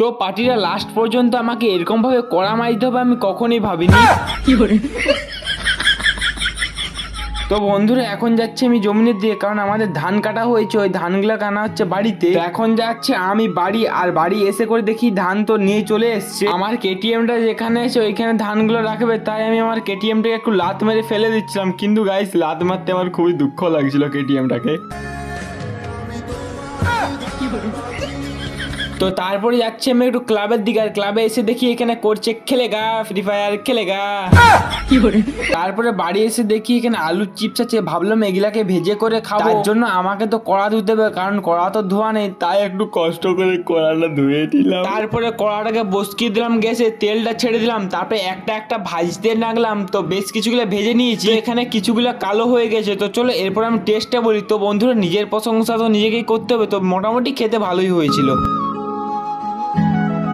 তো পার্টিটা লাস্ট পর্যন্ত আমাকে এরকম ভাবে কড়া মারিতে হবে আমি কখনোই ভাবিনি। তো বন্ধুরা এখন যাচ্ছে আমি জমিনের দিকে কারণ আমাদের ধান কাটা হয়েছে ওই ধানগুলো কানা হচ্ছে বাড়িতে। এখন যাচ্ছে আমি বাড়ি আর বাড়ি এসে করে দেখি ধান তো নিয়ে চলে এসছে। আমার কেটিএমটা যেখানে আছে ওইখানে ধানগুলো রাখবে তাই আমি আমার কেটিএমটাকে একটু লাত মেরে ফেলে দিচ্ছিলাম। কিন্তু গাইস লাত মারতে আমার খুবই দুঃখ লাগছিল কেটিএমটাকে। তো তারপরে যাচ্ছি আমি একটু ক্লাবের দিকে আর ক্লাবে এসে দেখি এখানে করছে খেলেগা ফ্রি ফায়ার খেলে খেলেগা তারপরে বাড়ি এসে দেখি এখানে আলুর চিপস আছে ভাবলাম এগুলাকে ভেজে করে খাব। তার জন্য আমাকে তো কড়া ধুতে হবে কারণ কড়া তো ধোয়া নেই তাই একটু কষ্ট করে কড়াটা ধুয়ে দিলাম তারপরে কড়াটাকে বসকিয়ে দিলাম গ্যাসে তেলটা ছেড়ে দিলাম তারপরে একটা একটা ভাজতে লাগলাম তো বেশ কিছুগুলো ভেজে নিয়েছি। এখানে কিছুগুলো কালো হয়ে গেছে তো চলো এরপর আমি টেস্টটা বলি। তো বন্ধুরা নিজের প্রশংসা তো নিজেকেই করতে হবে তো মোটামুটি খেতে ভালোই হয়েছিল।